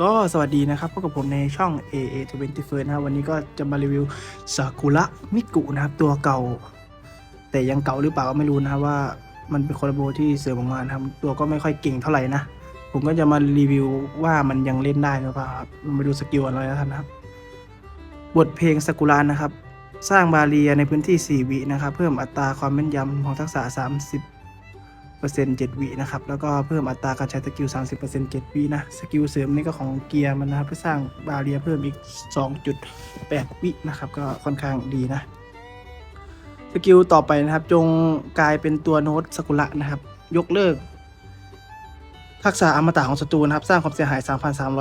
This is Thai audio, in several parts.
ก็สวัสดีนะครับพบกับผมในช่อง AA 21นะครับวันนี้ก็จะมารีวิวซากุระมิกุนะครับตัวเก่า แต่ยังเก่าหรือเปล่าก็ไม่รู้นะครับว่ามันเป็นคอลลาโบที่เสริมออกมานะครับตัวก็ไม่ค่อยเก่งเท่าไหร่นะผมก็จะมารีวิวว่ามันยังเล่นได้หรือเปล่าครับมาดูสกิลอะไรแล้วกันนะครับ บทเพลงซากุระนะครับ สร้างบาเรียในพื้นที่ 4 วินะครับ เพิ่มอัตราความแม่นยำของทักษะ 30 ปอร์เซ็นต์7วินะครับ แล้วก็เพิ่มอัตราการใช้สกิล 30เปอร์เซ็นต์7วินะ สกิลเสริมนี่ก็ของเกียร์มันนะครับ เพื่อสร้างบาเรียเพิ่มอีก 2.8 วินะครับ ก็ค่อนข้างดีนะ สกิลต่อไปนะครับ จงกลายเป็นตัวโน้ตสกุระนะครับ ยกเลิก ทักษะอมตะของศัตรูนะครับ สร้างความเสียหาย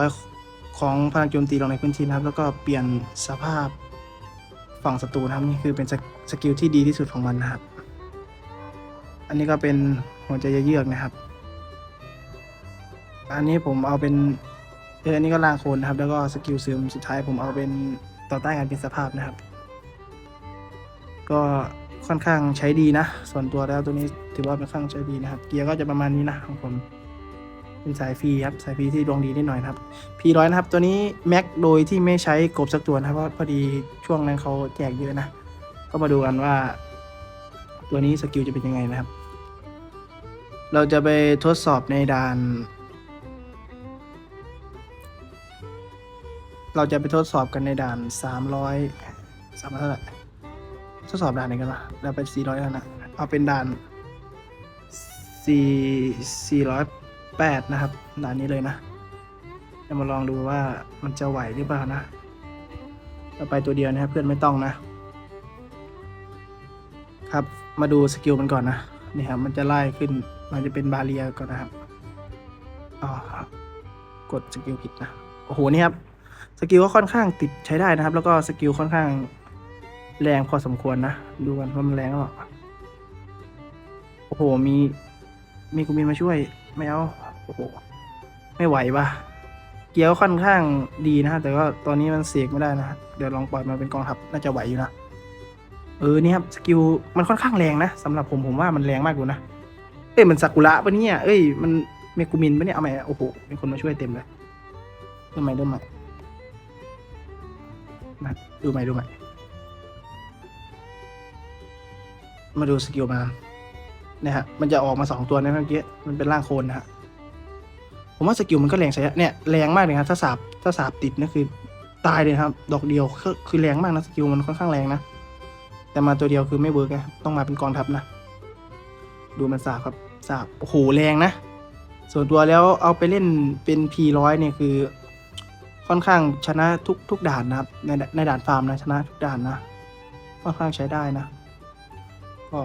3,300 ของพลังโจมตีลงในพื้นที่นะครับ แล้วก็เปลี่ยนสภาพฝั่งศัตรูนะครับ นี่คือเป็นสกิลที่ดีที่สุดของมันนะครับ อันนี้ก็เป็น หัวใจเยือกนะครับ อันนี้ผมเอาเป็นเอออันนี้ก็ล่างโคนนะครับ แล้วก็สกิลเสริมสุดท้ายผมเอาเป็นต่อต้านการเป็นสภาพนะครับ ก็ค่อนข้างใช้ดีนะ ส่วนตัวแล้วตัวนี้ถือว่าเป็นค่อนข้างใช้ดีนะครับ เกียร์ก็จะประมาณนี้นะของผมเป็นสายฟรีครับสายฟรีที่ดวงดีนิดหน่อยนะครับ P100 นะครับ ตัวนี้แม็กโดยที่ไม่ใช้กบสักตัวนะครับเพราะพอดีช่วงนั้นเขาแจกเยอะนะ ก็มาดูกันว่า ตัวนี้สกิลจะเป็นยังไงนะครับ เราจะไปทดสอบในด่าน เราจะไปทดสอบกันในด่านสามร้อยสามร้อยเท่าไหร่ทดสอบด่านไหนกันวะเราไปสี่ร้อยแล้วนะ เอาเป็นด่านสี่สี่ร้อยแปดนะครับ ด่านนี้เลยนะจะมาลองดูว่ามันจะไหวหรือเปล่านะเราไปตัวเดียวนะครับเพื่อนไม่ต้องนะ ครับ มาดูสกิลมันก่อนนะนี่ครับมันจะไล่ขึ้น มันจะเป็นบาเรียก่อนนะครับอ๋อกดสกิลผิดนะ โอ้โห นี่ครับ สกิลก็ค่อนข้างติดใช้ได้นะครับ แล้วก็สกิลค่อนข้างแรงพอสมควรนะ ดูกันว่ามันแรงหรือเปล่าโอ้โห มี มีกูมินมาช่วย ไม่เอา โอ้โห ไม่ไหวปะเกียร์ก็ค่อนข้างดีนะฮะ แต่ว่าตอนนี้มันเสกไม่ได้นะ เดี๋ยวลองปล่อยมาเป็นกองทัพน่าจะไหวอยู่นะ เออ นี่ครับ สกิลมันค่อนข้างแรงนะสำหรับผมผมว่ามันแรงมากอยู่นะ อ้ยมันซากุระปะเนี่ย เอ้ยมันเมกุมินปะเนี่ย เอาใหม่โอ้โหมีคนมาช่วยเต็มเลยเริ่มใหม่เริ่มใหม่มาดูใหม่ดูใหม่ มาดูสกิลมาเนี่ยฮะ มันจะออกมาสองตัวนะเมื่อกี้ มันเป็นร่างโคนนะฮะ ผมว่าสกิลมันก็แรงใช่เนี่ยแรงมากเลยครับ ถ้าสาบถ้าสาบติดนี่คือตายเลยครับ ดอกเดียวคือแรงมากนะสกิลมันค่อนข้างแรงนะ แต่มาตัวเดียวคือไม่เวิร์กไงต้องมาเป็นกองทัพนะ ดูมันสาบครับ สาบโอ้โหแรงนะ ส่วนตัวแล้วเอาไปเล่นเป็น P100 เนี่ยคือ ค่อนข้างชนะทุกทุกด่านนะครับ ในในด่านฟาร์มนะชนะทุกด่านนะ ค่อนข้างใช้ได้นะ ก็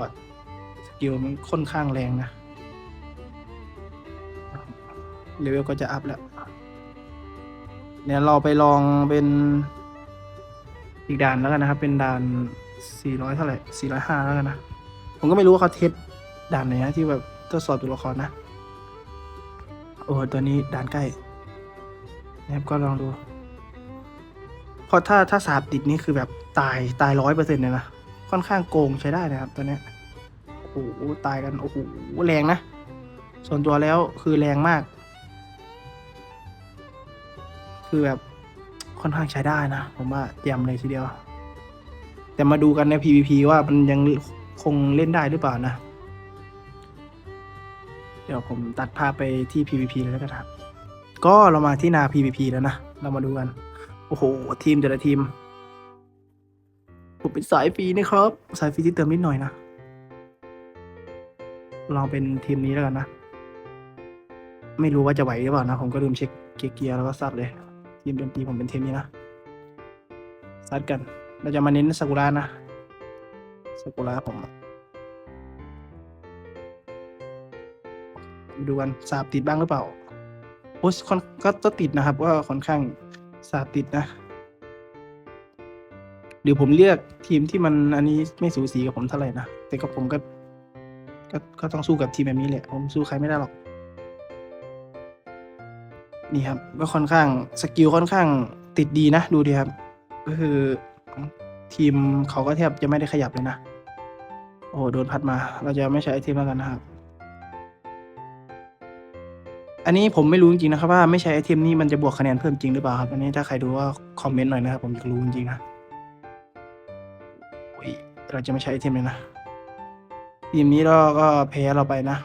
สกิลมันค่อนข้างแรงนะเลเวลก็จะอัพแล้วเนี่ยเราไปลองเป็นอีกด่านแล้วกันนะครับ เป็นด่าน 400 เท่าไหร่405 แล้วกันนะ ผมก็ไม่รู้ว่าเขาเทสด่านไหนนะที่แบบ ทดสอบตัวละครนะ โอ้ตัวนี้ด่านใกล้นะครับก็ลองดูเพราะถ้าถ้าสาบติดนี่คือแบบตายตายร้อยเปอร์เซ็นต์เลยนะ ค่อนข้างโกงใช้ได้นะครับตัวเนี้ยโอ้โหตายกันโอ้โหแรงนะ ส่วนตัวแล้วคือแรงมาก คือแบบค่อนข้างใช้ได้นะ ผมว่าเยี่ยมเลยทีเดียว แต่มาดูกันใน PVP ว่ามันยังคงเล่นได้หรือเปล่านะ เดี๋ยวผมตัดภาพไปที่ PVP เลยแล้วกันครับ ก็เรามาที่นา PVP แล้วนะ เรามาดูกัน โอ้โห ทีมแต่ละทีม ผมเป็นสายฟรีนะครับ สายฟรีที่เติมนิดหน่อยนะ ลองเป็นทีมนี้แล้วกันนะ ไม่รู้ว่าจะไหวหรือเปล่านะ ผมก็ลืมเช็คเกียร์แล้วก็ซัดเลย ทีมดนตรีผมเป็นทีมนี้นะ ซัดกัน เราจะมาเน้นซากุระนะซากุระผม ดูกันสาบติดบ้างหรือเปล่าโอ้ยค่อนก็ก็ติดนะครับว่าค่อนข้างสาบติดนะเดี๋ยวผมเลือกทีมที่มันอันนี้ไม่สูสีกับผมเท่าไหร่นะแต่ก็ผมก็ก็ก็ต้องสู้กับทีมแบบนี้แหละผมสู้ใครไม่ได้หรอกนี่ครับก็ค่อนข้างสกิลค่อนข้างติดดีนะ ดูดีครับ ก็คือทีมเขาก็แทบจะไม่ได้ขยับเลยนะ โอ้โหโดนพัดมา เราจะไม่ใช้ไอเทมแล้วกันนะครับ อันนี้ผมไม่รู้จริงๆนะครับว่าไม่ใช้ไอเทมนี้มันจะบวกคะแนนเพิ่มจริงหรือเปล่าครับ อันนี้ถ้าใครดูว่าคอมเมนต์หน่อยนะครับผมอยากรู้จริงๆนะเราจะไม่ใช้ไอเทมเลยนะทีมนี้เราก็แพ้เราไปนะ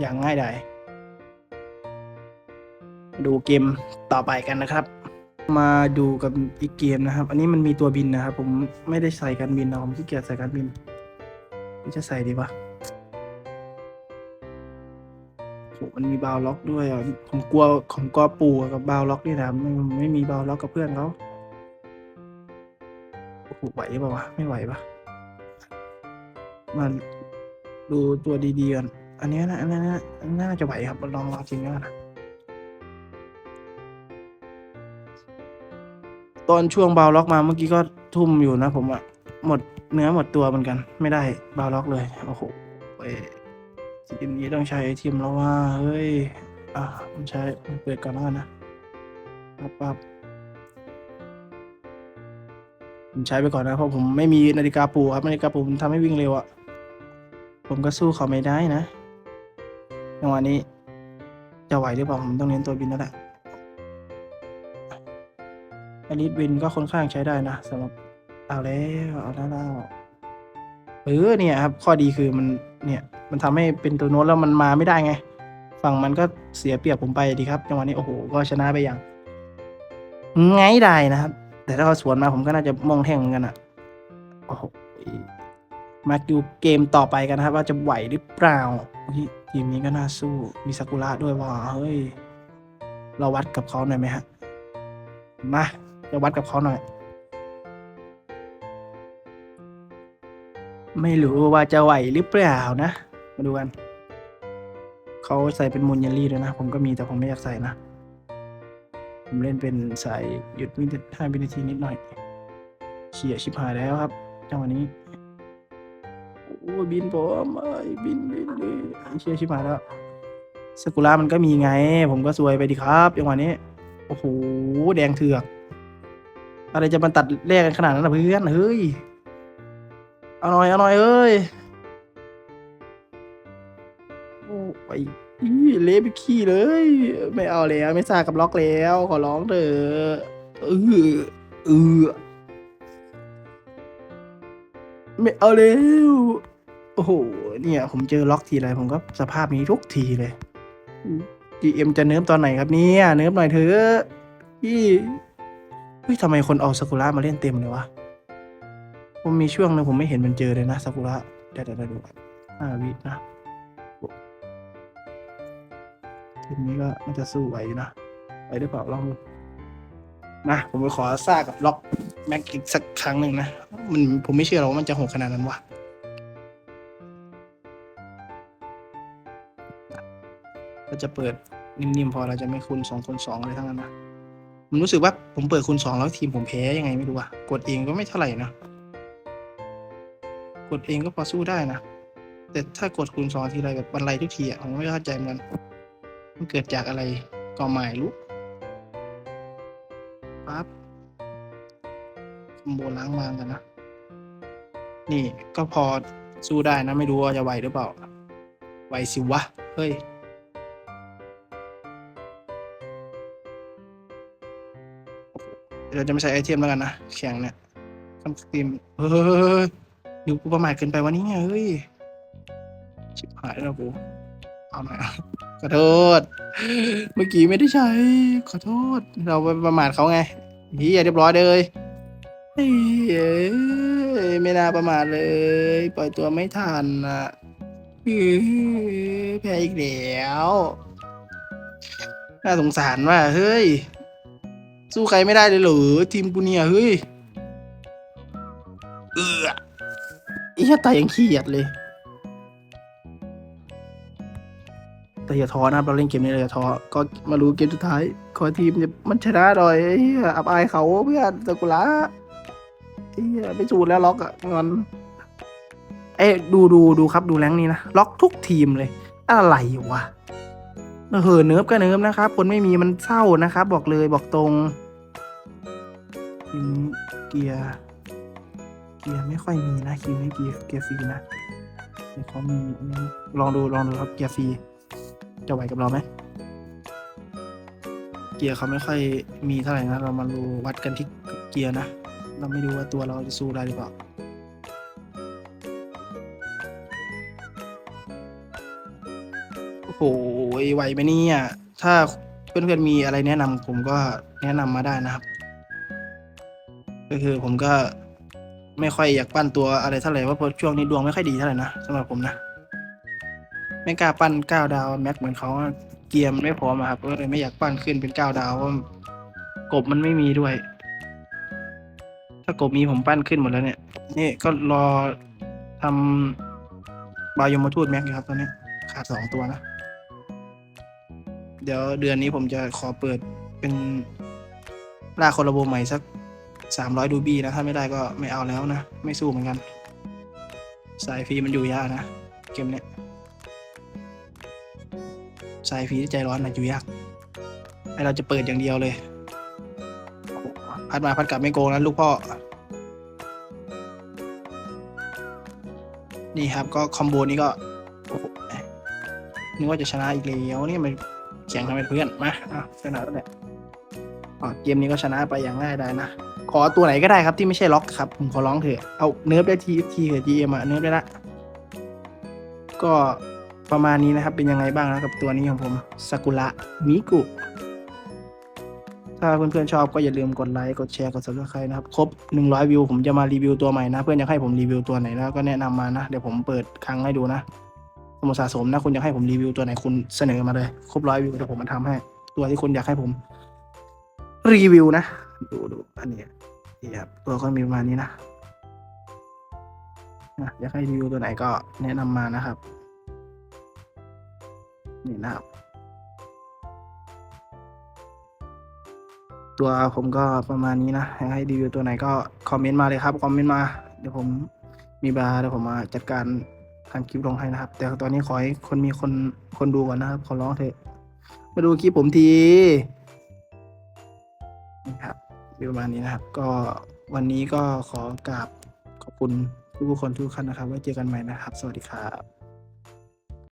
อย่างง่ายดายดูเกมต่อไปกันนะครับ มาดูกับอีกเกมนะครับ อันนี้มันมีตัวบินนะครับ ผมไม่ได้ใส่การบินนะผมขี้เกียจใส่การบินจะใส่ดีปะ มันมีบาวล็อกด้วยอะผมกลัวผมกลัวปู่กับบาวล็อกนี่นะไม่ไม่มีบาวล็อกกับเพื่อนเขาโอ้โหไหวเปล่าวะไม่ไหวปะมาดูตัวดีๆก่อนอันนี้นะอันนี้นะอันนี้น่าจะไหวครับลองลองจริงแล้วนะตอนช่วงบาวล็อกมาเมื่อกี้ก็ทุ่มอยู่นะผมอะหมดเนื้อหมดตัวเหมือนกัน ไม่ได้บาวล็อกเลย โอ้โหเว้ย ทีมนี้ต้องใช้ทีมแล้วว่า เฮ้ย อะมันใช้มันเปิดก่อนแล้วกันนะปับปั๊บผมใช้ไปก่อนนะ เพราะผมไม่มีนาฬิกาปูครับ นาฬิกาปูมันทำให้วิ่งเร็วอะผมก็สู้เขาไม่ได้นะจังหวะนี้ จะไหวหรือเปล่า ผมต้องเน้นตัวบินแล้วแหละอลิสวินก็ค่อนข้างใช้ได้นะสำหรับเอาแล้วเอาแล้ว เออเนี่ยครับ ข้อดีคือมันเนี่ยมันทำให้เป็นตัวโน้ตแล้วมันมาไม่ได้ไง ฝั่งมันก็เสียเปรียบผมไปดีครับจังหวะนี้โอ้โหก็ชนะไปอย่างไงได้นะครับ แต่ถ้าเขาสวนมาผมก็น่าจะมองแท่งเหมือนกันอะโอ้โหมาดูเกมต่อไปกันนะครับ ว่าจะไหวหรือเปล่าทีมนี้ก็น่าสู้มีซากุระด้วยว่าเฮ้ยเราวัดกับเขาหน่อยไหมฮะมาจะวัดกับเขาหน่อย ไม่รู้ว่าจะไหวหรือเปล่านะ มาดูกันเขาใส่เป็นมูลยันลี่ด้วยนะ ผมก็มีแต่ผมไม่อยากใส่นะ ผมเล่นเป็นสายหยุดวินาทีห้าวินาทีนิดหน่อยเฉียชิบหายแล้วครับจังหวะนี้โอ้ยบินผมเอ้บินบินบินเฉียชิบหายแล้วสกุระมันก็มีไง ผมก็ซวยไปดีครับจังหวะนี้โอ้โหแดงเถือก อะไรจะมาตัดแลกกันขนาดนั้นนะเพื่อนเฮ้ย เอาหน่อยเอาหน่อยเอ้ยโอ้ไปเละไปขี้เลย ไม่เอาแล้วไม่ซากับล็อกแล้ว ขอร้องเถอะเออเออไม่เอาแล้วโอ้โหเนี่ย ผมเจอล็อกทีไรผมก็สภาพนี้ทุกทีเลย GM จะเนิร์ฟตอนไหนครับเนี่ยเนิร์ฟหน่อยเถอะพี่เฮ้ยทำไมคนเอาซากุระมาเล่นเต็มเลยวะ ผมมีช่วงหนึงผมไม่เห็นมันเจอเลยนะซากุระเดี๋ยวเดี๋ยวเดี๋ยวดูห้าวินะทีนี้ก็น่าจะสู้ไหวอยู่นะไหวหรือเปล่าลองดูนะผมไปขอซ่ากับล็อกแม็กอีกสักครั้งหนึ่งนะมันผมไม่เชื่อหรอกว่ามันจะโหดขนาดนั้นวะก็จะเปิดนิ่มๆพอเราจะไม่คูณสองคูณสองอะไรทั้งนั้นนะผมรู้สึกว่าผมเปิดคูณสองแล้วทีมผมแพ้ยังไงไม่รู้อะกดเองก็ไม่เท่าไหร่นะ ดเองก็พอสู้ได้นะ แต่ถ้ากดคูณสองทีไรแบบบรรลัยทุกทีอะผมไม่เข้าใจเหมือนกันมันเกิดจากอะไรก็ไม่รู้ปั๊บคอมโบล้างมางกันนะ นี่ก็พอสู้ได้นะ ไม่รู้ว่าจะไหวหรือเปล่าไหวสิวะ เฮ้ยเราจะไม่ใช้ไอเทมแล้วกันนะ แข่งเนี่ยคำสตรีมเฮ้ย ดูกูประมาทเกินไปวันนี้เฮ้ย ชิบหายแล้วกู เอาหน่อยอะขอโทษ เมื่อกี้ไม่ได้ใช้ ขอโทษ เราไปประมาทเขาไงเฮียเรียบร้อยเลยเฮ้ยไม่น่าประมาทเลย ปล่อยตัวไม่ทันอะแพ้อีกแล้ว น่าสงสารว่าเฮ้ย สู้ใครไม่ได้เลยเหรอทีมกูเนี่ยเฮ้ย เออ อ้เหี้ยตายยังขี้เกียจเลย แต่อย่าท้อนะครับเราเล่นเกมนี้เลยอย่าท้อก็มารู้เกมสุดท้าย ขอทีมเนี่ยมันชนะหน่อยไอ้เหี้ยอับอายเขาเพื่อนตะกุละไอ้เหี้ยไม่จูดแล้วล็อกอะงอนเอ้ดูดูดูครับดูแรงนี้นะล็อกทุกทีมเลย อะไรวะเออเนิร์ฟก็เนิร์ฟนะครับ คนไม่มีมันเศร้านะครับ บอกเลยบอกตรงนี้เกียร์ เกียร์ไม่ค่อยมีนะคิวนี้เกียร์เกียร์ฟรีนะเดี๋ยวเขามีลองดูลองดูครับเกียร์ฟรีจะไหวกับเราไหมเกียร์เขาไม่ค่อยมีเท่าไหร่นะ เรามาดูวัดกันที่เกียร์นะ เราไม่รู้ว่าตัวเราจะสู้ได้หรือเปล่าโอ้โหไหวไหมเนี่ยถ้าเพื่อนๆมีอะไรแนะนำผมก็แนะนำมาได้นะครับ ก็คือผมก็ ไม่ค่อยอยากปั้นตัวอะไรเท่าไหร่ว่าเพราะช่วงนี้ดวงไม่ค่อยดีเท่าไหร่นะสำหรับผมนะ ไม่กล้าปั้นเก้าดาวแม็กเหมือนเขาเกียร์มันไม่พร้อมครับก็เลยไม่อยากปั้นขึ้นเป็นเก้าดาวเพราะกบมันไม่มีด้วย ถ้ากบมีผมปั้นขึ้นหมดแล้วเนี่ย นี่ก็รอทำบายมทูตแม็กอยู่ครับตอนนี้ขาดสองตัวนะ เดี๋ยวเดือนนี้ผมจะขอเปิดเป็นล่าคอลลโบใหม่สัก สามร้อยดูบี้นะ ถ้าไม่ได้ก็ไม่เอาแล้วนะ ไม่สู้เหมือนกัน สายฟรีมันอยู่ยากนะ เกมเนี้ยสายฟรีใจร้อนนะอยู่ยากให้เราจะเปิดอย่างเดียวเลย พัดมาพัดกลับไม่โกงนะลูกพ่อ นี่ครับก็คอมโบนี้ก็นึกว่าจะชนะอีกแล้วนี่มันแข่งกันเป็นเพื่อนมาอะชนะแล้วแหละอ๋อเกมนี้ก็ชนะไปอย่างง่ายได้นะ ขอตัวไหนก็ได้ครับที่ไม่ใช่ล็อกครับ ผมขอร้องเถอะ เอาเนิร์ฟได้ทีทีเถอะจีเอ็มอะเนิร์ฟได้ละก็ประมาณนี้นะครับ เป็นยังไงบ้างนะกับตัวนี้ของผมซากุระมิกุถ้าเพื่อนๆชอบก็อย่าลืมกดไลค์ กดแชร์ กด subscribe นะครับ ครบ 100 วิว ผมจะมารีวิวตัวใหม่นะ เพื่อนอยากให้ผมรีวิวตัวไหนนะก็แนะนำมานะ เดี๋ยวผมเปิดครั้งให้ดูนะสมุดสะสมนะ คุณอยากให้ผมรีวิวตัวไหนคุณเสนอมาเลย ครบร้อยวิวเดี๋ยวผมมาทำให้ ตัวที่คุณอยากให้ผม รีวิวนะ ดูดูอันนี้ ครับตัวก็มีประมาณนี้นะนะอยากให้รีวิวตัวไหนก็แนะนำมานะครับ นี่นะครับ ตัวผมก็ประมาณนี้นะอยากให้รีวิวตัวไหนก็คอมเมนต์มาเลยครับคอมเมนต์มาเดี๋ยวผมมีบาร์เดี๋ยวผมมาจัดการทำคลิปลงให้นะครับ แต่ตอนนี้ขอให้คนมีคนคนดูก่อนนะครับขอร้องเถอะมาดูคลิปผมทีนี่ครับ ประมาณนี้นะครับ ก็วันนี้ก็ขอกราบขอบคุณทุกคนทุกท่านนะครับ ไว้เจอกันใหม่นะครับ สวัสดีครับ